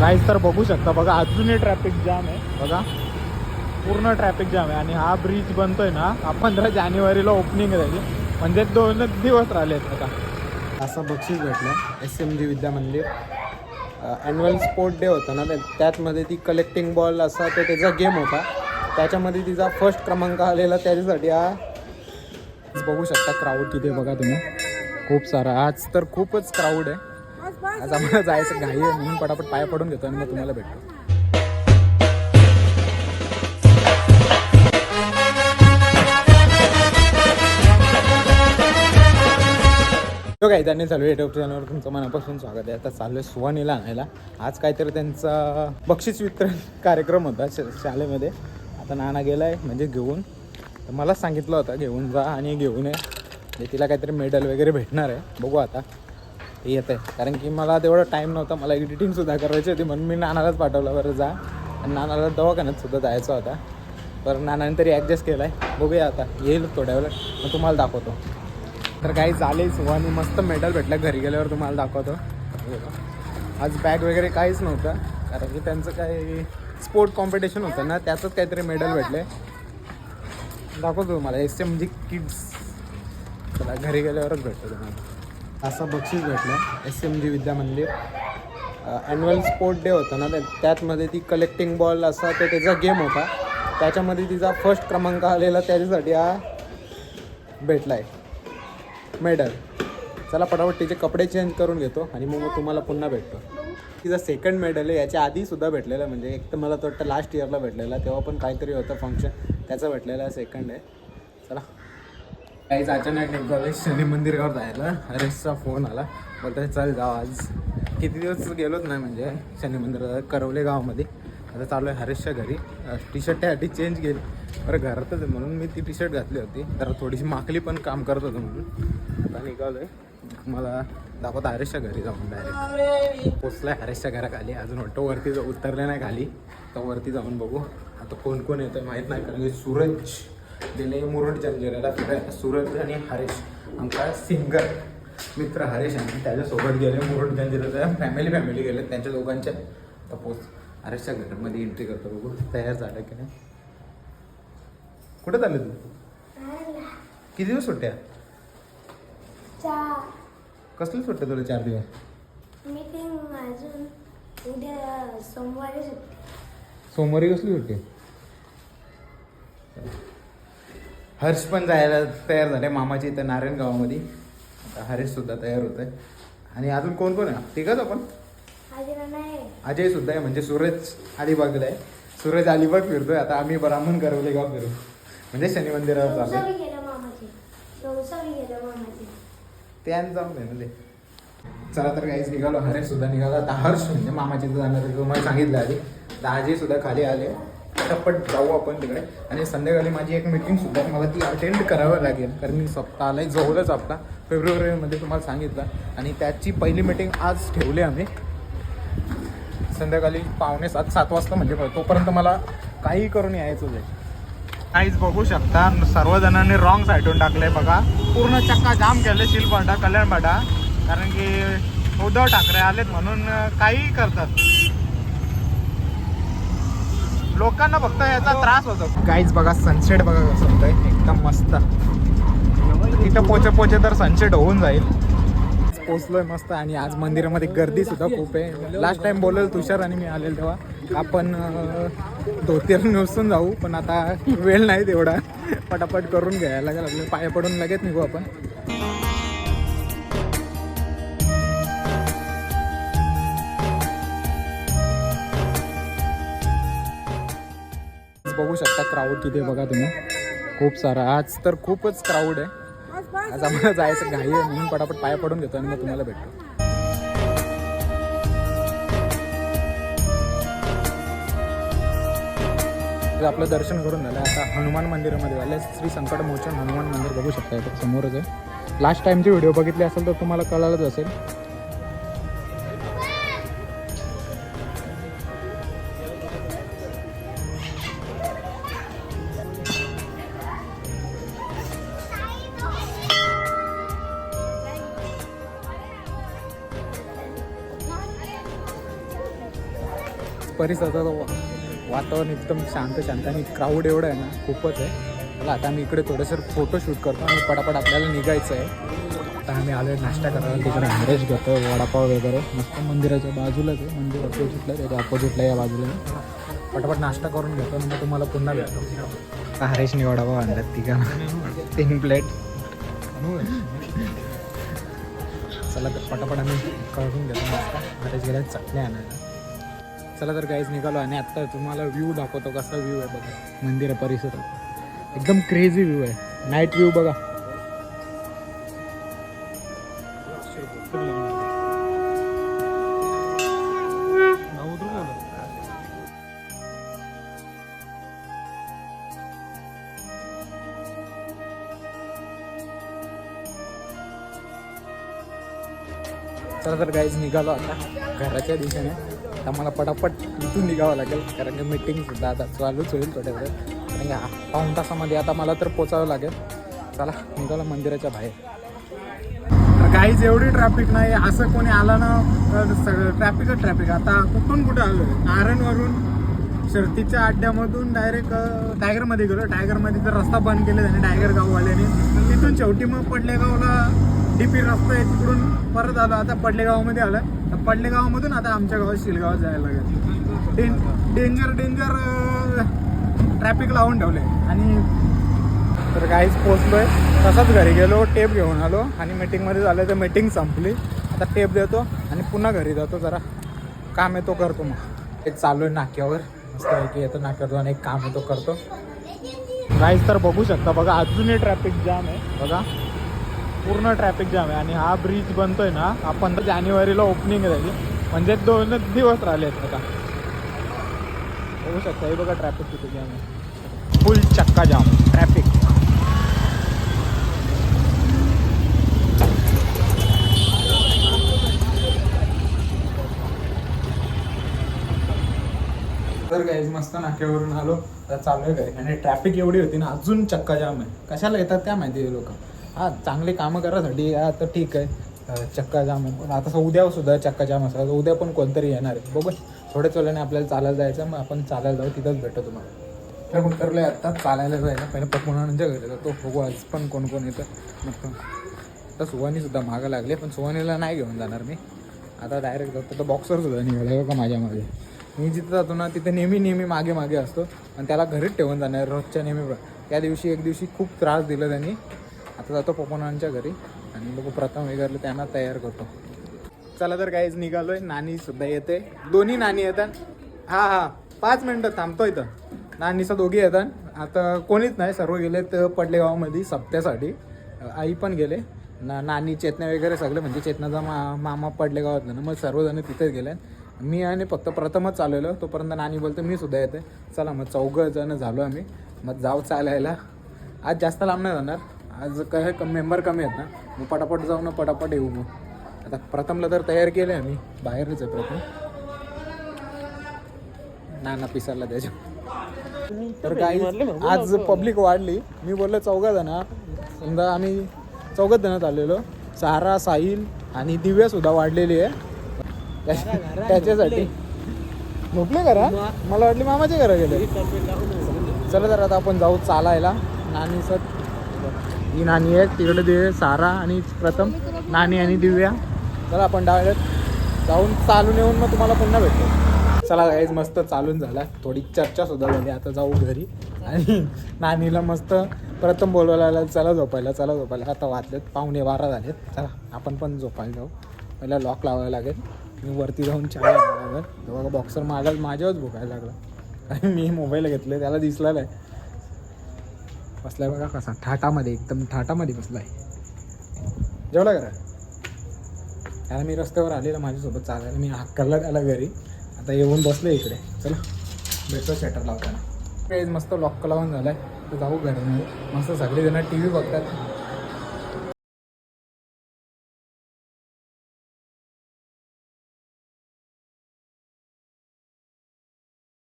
Guys तर बघू शकता बघा अजूनही ट्रॅफिक जाम आहे. बघा पूर्ण ट्रॅफिक जाम आहे. आणि हा ब्रिज बनतोय ना हा पंधरा जानेवारीला ओपनिंग झाली म्हणजे दोनच दिवस राहिले आहेत आता. असं बक्षीस भेटलं एस एम जी विद्या मंदिर. ॲन्युअल स्पोर्ट डे होता ना त्यातमध्ये ती कलेक्टिंग बॉल असा तो त्याचा गेम होता. त्याच्यामध्ये तिचा फर्स्ट क्रमांक आलेला त्याच्यासाठी हा बघू शकता क्राऊड किती बघा तुम्ही. खूप सारा. आज तर खूपच क्राऊड आहे. आज आम्हाला जायचं घाई म्हणून पटापट पाया पडून घेतो आणि मग तुम्हाला भेटतो. तो काही त्यांनी चालू युट्यूब चॅनलवर तुमचं मनापासून स्वागत आहे. आता चालू आहे सुवानीला आणायला. आज काहीतरी त्यांचा बक्षीस वितरण कार्यक्रम होता श शाळेमध्ये. आता नाना गेला आहे म्हणजे घेऊन. तर मला सांगितलं होतं घेऊन जा आणि घेऊन ये. म्हणजे तिला काहीतरी मेडल वगैरे भेटणार आहे. बघू आता. येत आहे कारण की मला तेवढा टाईम नव्हता मला एडिटिंगसुद्धा करायची होती म्हणून मी नानालाच पाठवलं बरं जा. आणि नानाला दवाखान्यात सुद्धा जायचा होता. तर नानाने तरी ॲडजस्ट केला आहे बघूया आता येईल थोड्या वेळात मग तुम्हाला दाखवतो. तर काही झाले सुवानी मस्त मेडल भेटलं घरी गेल्यावर तुम्हाला दाखवतो. हे आज बॅग वगैरे काहीच नव्हतं. कारण की त्यांचं काही स्पोर्ट कॉम्पिटिशन होतं ना त्याचंच काहीतरी मेडल भेटले. दाखवतो तुम्हाला एस एम जी किड्स चला घरी गेल्यावरच भेटतो तुम्हाला. असं बक्षीस भेटलं. एस एम जी विद्या मंदिर. ॲन्युअल स्पोर्ट डे होता ना त्यातमध्ये ती कलेक्टिंग बॉल असा तो त्याचा गेम होता. त्याच्यामध्ये तिचा फर्स्ट क्रमांक आलेला त्याच्यासाठी हा भेटला आहे मेडल चला पटापट तिचे कपडे चेंज करून घेतो आणि मग तुम्हाला पुन्हा भेटतो. तिचा सेकंड मेडल आहे याच्या आधीसुद्धा भेटलेला भेटलेलं म्हणजे एक तर मला तो वाटतं लास्ट इयरला भेटलेला तेव्हा पण काहीतरी होतं फंक्शन त्याचं भेटलेलं आहे सेकंड आहे. चला. काहीच अचानक निघाले शनी मंदिरावर जायला. हरेशचा फोन आला. बोलतो चल जाऊ आज. किती दिवस गेलोच नाही म्हणजे शनी मंदिर करवले गावामध्ये. आता चालू आहे हरेशच्या घरी. टी शर्ट त्यासाठी चेंज केली. बरं घरातच आहे म्हणून मी ती टी शर्ट घातली होती. तर थोडीशी माकली पण काम करत होतं म्हणून. आता निघालो आहे मला दाखवत हरेशच्या घरी जाऊन डायरेक्ट पोचलाय हरेशच्या घराखाली. अजून वाटतं वरती उतरले नाही खाली. तर वरती जाऊन बघू. आता कोण कोण येतं माहीत नाही कारण सूरज गेले मुरुड जंजिराला फिरायला सूरज आणि हरेश आमचा सिंगर मित्र हरेश आणि त्याच्यासोबत गेले मुरुड जंजिराला फॅमिली फॅमिली गेले त्यांच्या दोघांच्या तपोस हरेशच्या घरामध्ये एंट्री करतो बघू तयार झालं की नाही कुठे चालले तू किती दिवस सुट्ट्या कसली सुट्ट्या तुला चार दिवस मीटिंग अजून उद्या सोमवारी सुट्टी. सोमवारी कसली सुट्टी? हर्ष पण जायला तयार झाले. मामाची इथं नारायण गावामध्ये. आता हरेश सुद्धा तयार होत आहे आणि अजून कोण कोण आहे? तिघच आपण? अजय सुद्धा आहे म्हणजे सूरज अलिबागला आहे. सूरज अलिबाग फिरतोय. आता आम्ही ब्राह्मण करवले गाव फिरू. म्हणजे शनी मंदिरावर चालू त्यान जाऊन चला तर काहीच निघालो. हरेश सुद्धा निघाला. आता हर्ष म्हणजे मामाची इथं जाणार तुम्हाला सांगितलं आधी. दाजी सुद्धा खाली आले. पटापट जाऊ आपण तिकडे. आणि संध्याकाळी माझी एक मीटिंग सुद्धा मला ती अटेंड करावं लागेल. कारण मी सप्ताह जवळच आपला फेब्रुवारीमध्ये तुम्हाला सांगितलं. आणि त्याची पहिली मीटिंग आज ठेवली आम्ही. संध्याकाळी पावणे सात सात वाजता म्हणजे तोपर्यंत मला काही करून यायचं आहे काहीच बघू शकता सर्वजणांनी रॉंग साईडून टाकले बघा. पूर्ण चक्का जाम केले शिलपाटा कल्याणपाटा कारण की उद्धव ठाकरे आलेत म्हणून काही करतात. लोकांना फक्त याचा त्रास होतो. काहीच बघा सनसेट बघा कसं होतंय. एकदम मस्त. तिथं पोचे पोचे तर सनसेट होऊन जाईल. पोचलोय मस्त आणि आज मंदिरामध्ये गर्दी सुद्धा खूप आहे. लास्ट टाइम बोलल तुषार आणि मी आलेलो तेव्हा. आपण अं, धोतीर जाऊ पण आता वेळ नाही तेवढा. पटापट करून घ्यायला लागेल. आपल्या पाया पडून लगेच निघू आपण. बघू शकता क्राऊड किती बघा तुम्ही. खूप सारा. आज तर खूपच क्राऊड आहे. आज आम्हाला जायचं घाई आहे म्हणून पटापट पाया पडून घेतो आणि मग तुम्हाला भेटतो. आपलं दर्शन करून झालं. आता हनुमान मंदिरामध्ये आलं. श्री संकट मोचन हनुमान मंदिर बघू शकता समोरच आहे. लास्ट टाईमची व्हिडिओ बघितली असेल तर तुम्हाला कळालंच असेल. परिसराचं वातावरण एकदम शांत शांत आणि क्राऊड एवढं आहे ना खूपच आहे. चला आता आम्ही इकडे थोडंसं फोटो शूट करतो आणि पटापट आपल्याला निघायचं आहे. आता आम्ही आलो नाश्ता करायला तिकडे हॅरेज घेतो वडापाव वगैरे. मस्त मंदिराच्या बाजूलाच आहे मंदिर अपोजिटला त्याच्या अपोजिटला या बाजूला पटापट नाश्ता करून घेतो म्हणजे तुम्हाला पुन्हा भेटतो. हरेश निवडावा वडापाव आणतात तिघा. तीन प्लेट चला तर पटापट आम्ही करून घेतो नाश्ता. हरेश गेल्या चटणी आणायला. चला तर काहीच निघालो आणि आत्ता तुम्हाला व्ह्यू दाखवतो कसा व्ह्यू आहे बघा. मंदिर परिसरात. एकदम क्रेझी व्ह्यू आहे. नाईट व्ह्यू बघा. चला तर गाईज निघालो आता. घराच्या दिशेने. आता मला पटापट इथून निघावं लागेल कारण की मीटिंग सुद्धा आता चालूच होईल थोड्या वेळ आणि या पाऊण तासामध्ये आता मला तर पोचावं लागेल. चला निघालो मंदिराच्या बाहेर. तर काहीच एवढी ट्रॅफिक नाही. असं कोणी आलं ना तर सगळं ट्रॅफिकच ट्रॅफिक आता कुठून कुठं आलो कारणवरून शर्तीच्या अड्ड्यामधून डायरेक्ट टायगरमध्ये गेलो. टायगरमध्ये तर रस्ता बंद केले त्याने टायगर गाववाल्याने. तिथून शेवटी मग पडलेगावला डीपी रस्ता आहे तिकडून परत आलो. आता पडलेगावमध्ये आलं तर पडलेगावमधून आता आमच्या गावात शिलगावात जायला लागेल. डें डेंजर डेंजर ट्रॅफिक लावून ठेवले आणि तर काहीच पोचलोय तसंच घरी गेलो टेप घेऊन आलो. आणि मीटिंगमध्ये झालं तर मीटिंग संपली. आता टेप देतो आणि पुन्हा घरी जातो जरा. काम आहे तो करतो मग. एक चालू आहे नाक्यावर. मस्तपैकी येतो नाक्यावर आणि एक काम आहे तो करतो. काहीच तर बघू शकता बघा अजूनही ट्रॅफिक जाम आहे. बघा. पूर्ण ट्रॅफिक जाम आहे आणि हा ब्रिज बनतोय ना हा पंधरा जानेवारीला ओपनिंग झाली म्हणजे दोनच दिवस राहिले आहेत आता. बघू शकता हे बघा ट्रॅफिक किती जाम आहे. फुल चक्का जाम ट्रॅफिक तर गाईज मस्त नाक्यावरून आलो. तर चालू आहे घरी आणि ट्रॅफिक एवढी होती ना अजून चक्का जाम आहे. कशाला येतात काय माहिती लोक? हा चांगले कामं करायसाठी आता ठीक आहे. चक्का जाम आता उद्या सुद्धा चक्का जाम असा उद्या पण कोणतरी येणार आहे. बघू. थोड्या चोल्याने आपल्याला चालायला जायचं मग आपण चालायला जाऊ. तिथंच भेटतो तुम्हाला. तर उतरलोय आता चालायला जायला. पहिलं पप्पुणांच्या घरी जातो. बघू आज पण कोण कोण येतं. मग आता सुवानीसुद्धा मागं लागले पण सुवानीला नाही घेऊन जाणार मी. आता डायरेक्ट जातो. तर बॉक्सर सुद्धा निघाला का माझ्या मागे. मी जिथं जातो ना तिथे नेहमी नेहमी मागे मागे असतो. आणि त्याला घरीच ठेवून जाणार रोजच्या नेहमी. त्या दिवशी एक दिवशी खूप त्रास दिला त्यांनी. आता जातो पप्पनांच्या घरी आणि बघू प्रथम वगैरे त्यांना तयार करतो. चला तर काहीच निघालोय. नानी सुद्धा येते. दोन्ही नानी येतात. हा हा. पाच मिनटं थांबतो इथं. नानीचा दोघी येतात. आता कोणीच नाही. सर्व गेलेत पडलेगावमध्ये सप्त्यासाठी. आई पण गेले. ना नानी चेतना वगैरे सगळे म्हणजे चेतनाचा मा मामा पडलेगावातला ना मग सर्वजण तिथेच गेले मी आणि फक्त प्रथमच चालवलं तोपर्यंत नानी बोलतो मी सुद्धा येते. चला मग चौघं जण झालो आम्ही. मग जाऊ चालायला. आज जास्त लांब नाही जाणार. आज काय मेंबर कमी आहेत ना. मग पटापट जाऊ ना पटापट येऊ मग. आता प्रथमला तर तयार केलं आहे मी बाहेरच आहे प्रथम. नाना पिसारला त्याच्या. तर काही आज पब्लिक वाढली. मी बोललो चौघा जण. समजा आम्ही चौघच जणात चाललेलो. सारा साहिल आणि दिव्या सुद्धा वाढलेली आहे. त्याच्यासाठी. झोपले करा मला वाटली मामाच्या घरा गेले. चला तर आता आपण जाऊ चालायला. नानीचं सर ही नानी आहे तिकडे दे सारा आणि प्रथम नानी आणि दिव्या. चला आपण डायरेक्ट जाऊन चालून येऊन मग तुम्हाला पुन्हा भेटतो चला गाईज मस्त चालून झाला. थोडी चर्चा सुद्धा झाली आता जाऊ घरी. आणि नानीला मस्त प्रथम बोलवायला चला झोपायला चला झोपायला. आता वाजलेत. पाहुणे बारा झालेत. चला आपण पण झोपायला जाऊ. पहिला लॉक लावायला लागेल. मी वरती जाऊन चहा लागेल तेव्हा बॉक्सर माझ्या माझ्यावरच भुकायला लागला. आणि मी मोबाईल घेतलं त्याला दिसला नाही. बसलाय बघा कसा ठाटामध्ये एकदम ठाटामध्ये बसलाय. जेवला करा त्याला मी रस्त्यावर आलेला माझ्यासोबत चालायला. मी हक्करला त्याला घरी. आता येऊन बसलो इकडे. चला भेटतो शटर लावताना. मस्त लॉक लावून झालाय. तर जाऊ घरी मस्त सगळेजण टी व्ही बघतात.